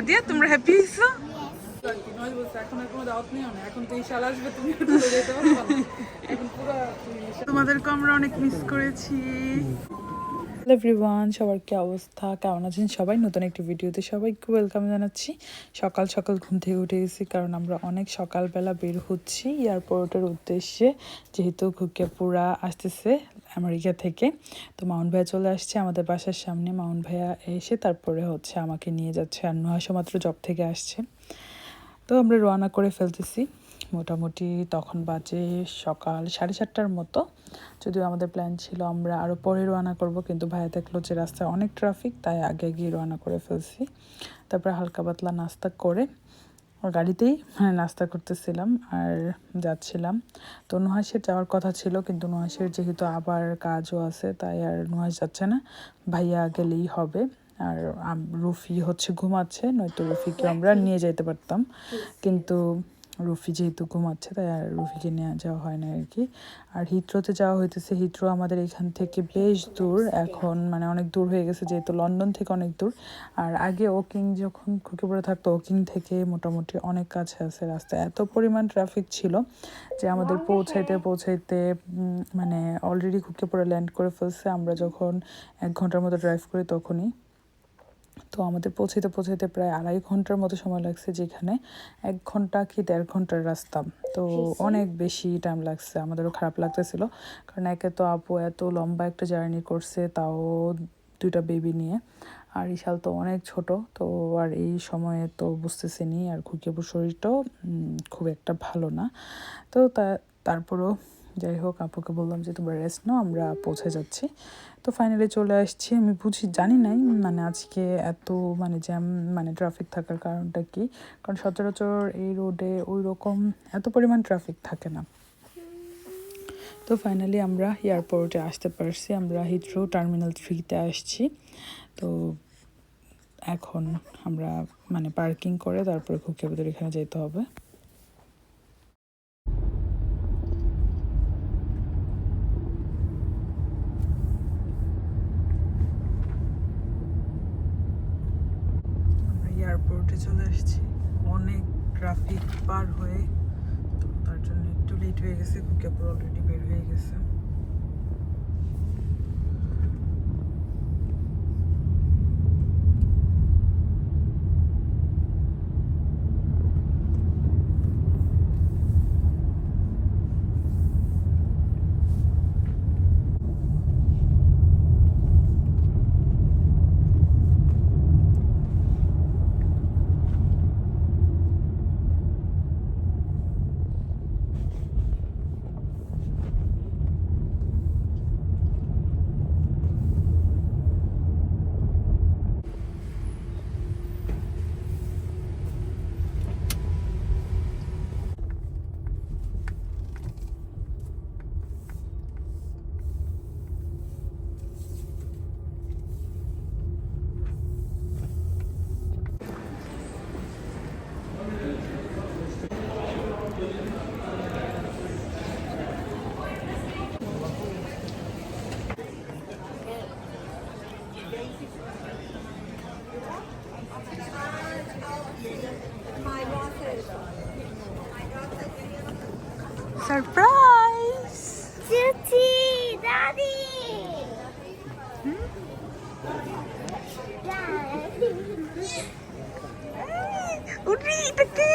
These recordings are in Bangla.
নাদিয়া তোমরা হ্যাপি হইছো নয় বলছে, এখন আর কোনো দাওয়াত নেই না এখন তো এই আসবে, তুমি যেতে পারবে এখন পুরো তোমাদেরকে আমরা অনেক মিস করেছি। এভরিওয়ান সবার কি অবস্থা? কেমন আছেন সবাই? নতুন একটি ভিডিওতে সবাইকে ওয়েলকাম জানাচ্ছি। সকাল সকাল ঘুম থেকে উঠে গেছি, কারণ আমরা অনেক সকালবেলা বের হচ্ছি। এয়ারপোর্টের উদ্দেশ্যে, যেহেতু খুকিয়াপুরা আসতেছে আমেরিকা থেকে, তো মাউন্ট ভাইয়া চলে আসছে আমাদের বাসার সামনে। মাউন্ট ভাইয়া এসে তারপরে হচ্ছে আমাকে নিয়ে যাচ্ছে আর নহাসো মাত্র জব থেকে আসছে। তো আমরা রওনা করে ফেলতেছি। মোটামুটি তখন বাজে সকাল সাড়ে সাতটার মতো। যদিও আমাদের প্ল্যান ছিল আমরা আরও পরে রওনা করব, কিন্তু ভাইয়া দেখল যে রাস্তায় অনেক ট্রাফিক তাই আগে গিয়ে রওনা করে ফেলছি। তারপরে হালকা পাতলা নাস্তা করে গাড়িতেই হ্যাঁ নাস্তা করতেছিলাম আর যাচ্ছিলাম। তো নুহাসের যাওয়ার কথা ছিল, কিন্তু নুহাসের যেহেতু আবার কাজও আছে, তাই আর নুহাস যাচ্ছে না। ভাইয়া গেলেই হবে। আর রুফি হচ্ছে ঘুমাচ্ছে নয়তো রুফিকে আমরা নিয়ে যেতে পারতাম। কিন্তু রুফি যেহেতু ঘুমাচ্ছে তাই আর রুফিকে নিয়ে যাওয়া হয় না আর কি। আর হিথ্রোতে যাওয়া হইতেছে হিথ্রো আমাদের এখান থেকে বেশ দূর এখন মানে অনেক দূর হয়ে গেছে যেহেতু লন্ডন থেকে অনেক দূর। আর আগে ওকিং যখন খুকিপুরে থাকতো ওকিং থেকে মোটামুটি অনেক কাছে আছে রাস্তা। এত পরিমাণ ট্রাফিক ছিল যে আমাদের পৌঁছাইতে পৌঁছাইতে মানে অলরেডি খুকিপুরে ল্যান্ড করে ফেলছে। আমরা যখন এক ঘণ্টার মতো ড্রাইভ করি তখনই। তো আমাদের পৌঁছাইতে পৌঁছাইতে প্রায় আড়াই ঘণ্টার মতো সময় লাগছে যেখানে এক ঘণ্টা কি দেড় ঘণ্টার রাস্তা। তো অনেক বেশি টাইম লাগছে আমাদেরও খারাপ লাগতেছিল। কারণ একে তো আপু এত লম্বা একটা জার্নি করছে তাও দুইটা বেবি নিয়ে। আর ইশাল তো অনেক ছোট তো আর এই সময়ে তো বুঝতেছেনি আর খুকিয়াপুর শরীরটাও খুব একটা ভালো না। তো তা তারপরও যাই হোক আপুকে বললাম যে তোমরা রেস্ট নাও, আমরা পৌঁছে যাচ্ছি। তো ফাইনালি চলে আসছি, আমি বুঝি জানি নাই মানে আজকে এত মানে জ্যাম মানে ট্রাফিক থাকার কারণটা কি? কারণ সচরাচর এই রোডে ওই রকম এত পরিমাণ ট্রাফিক থাকে না। তো ফাইনালি আমরা এয়ারপোর্টে আসতে পারছি, আমরা হিথ্রো টার্মিনাল থ্রিতে আসছি। তো এখন আমরা মানে পার্কিং করে তারপরে খুকিয়াবুদের এখানে যেতে হবে। এয়ারপোর্টে চলে এসেছি অনেক ট্রাফিক পার হয়ে, তো তার জন্য একটু লেট হয়ে গেছে খুকিয়াপুর অলরেডি বের হয়ে গেছে। Surprise Tutti, Daddy. উঠি এটা কে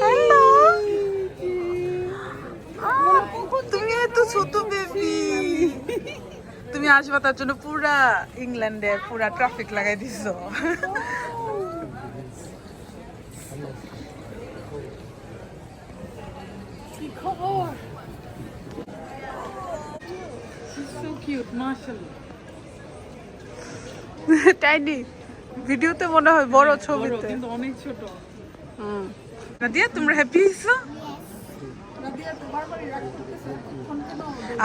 হ্যালো তুমি এত ছোট বেবি তুমি আসবা তার জন্য পুরা ইংল্যান্ডে পুরা ট্রাফিক লাগাই দিছো। So cute, মাশাআল্লাহ। টাইনি ভিডিওতে মনে হয় বড় বড়, ছবিতে। কিন্তু অনেক ছোট। হুম। নাদিয়া তোমরা হ্যাপি হইছো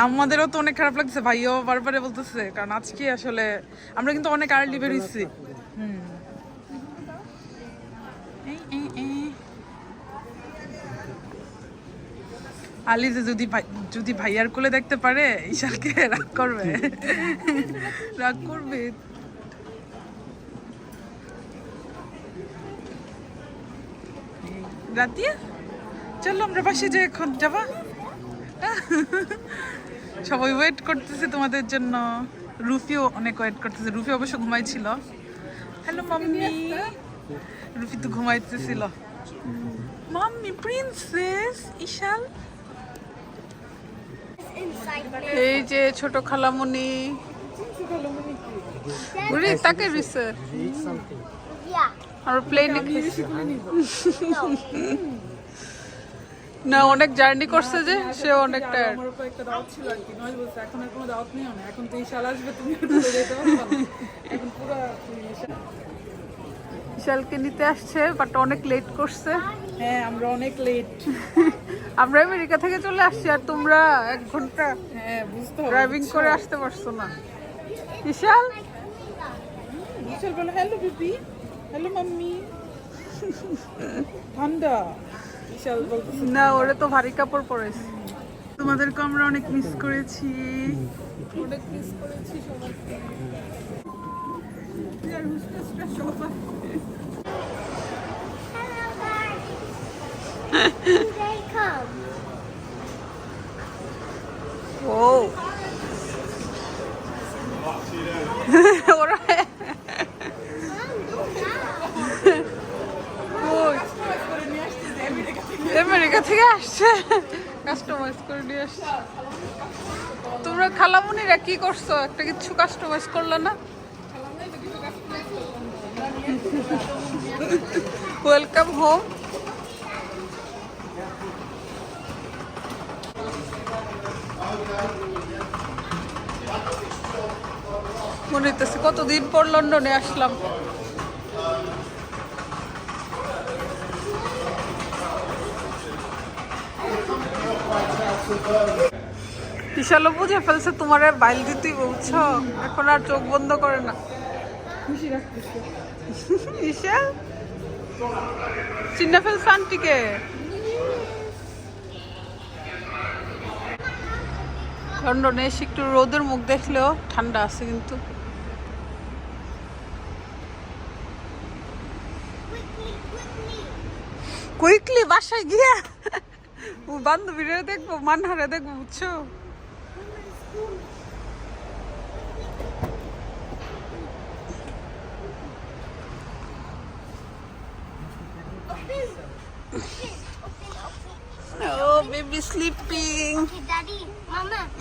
আমাদেরও তো অনেক খারাপ লাগছে ভাইও বারবারে বলতেছে কারণ আজকে আসলে আমরা কিন্তু অনেক আর্লি বেরিয়েছি হুম এই, এই, এই। আলি যে যদি যদি ভাইয়ার কোলে দেখতে পারে ঈশালকে রাগ করবে। রাগ করবে। রাতিয়া, চলো আমরা বাসে যাই এখন, যাবা? সবাই ওয়েট করতেছে তোমাদের জন্য। রুফিও অনেক ওয়েট করতেছে। রুফি অবশ্য ঘুমাইছিল। Hello mummy. রুফি তো ঘুমাইতেছিল। Mummy princess inside. এই যে ছোট খালামুনি। বুড়ি তাকে Yeah. আর প্লেনে. না অনেক জার্নি করছে যে সে অনেক টায়ার্ড আমার উপর একটা দাওয়াত ছিল আর কি নয় বলছে এখন আর কোনো দাওয়াত নেই এখন তো ইশাল আসবে তুমি আর চলে যেতে পারবে না এখন পুরো বিশালকে নিতে আসছে বাট অনেক লেট করছে। হ্যাঁ আমরা অনেক লেট আমরা আমেরিকা থেকে চলে আসছি আর তোমরা এক ঘণ্টা হ্যাঁ বুঝতে ড্রাইভিং করে আসতে পারছ না। বিশাল। বিশাল বলো হ্যালো বিপি হ্যালো মাম্মি ঠান্ডা। বিশাল না ওরে তো ভারী কাপড় পরেছে। তোমাদেরকে আমরা অনেক মিস করেছি। অনেক মিস করেছি সবাইকে। They come. ও ওরা ওই, আমেরিকা থেকে আসছে কাস্টমাইজ করে নিয়ে আসছে তোমরা খালামুনিরা কি করছ একটা কিছু কাস্টমাইজ করল না ওয়েলকাম হোম মনে হইতেছে কতদিন পর লন্ডনে আসলাম। বিশালও বুঝে ফেলছে তোমার বাইল দিতেই বুঝছ? এখন আর চোখ বন্ধ করে না। বিশাল। চিন্না ফেলছে আন্টিকে? লন্ডনে এসে একটু রোদের মুখ দেখলেও ঠান্ডা আছে কিন্তু। কুইকলি বাসায় গিয়া ও বান্ধবীরা দেখব মানহারে দেখব, বুঝছ? ও বেবি স্লিপিং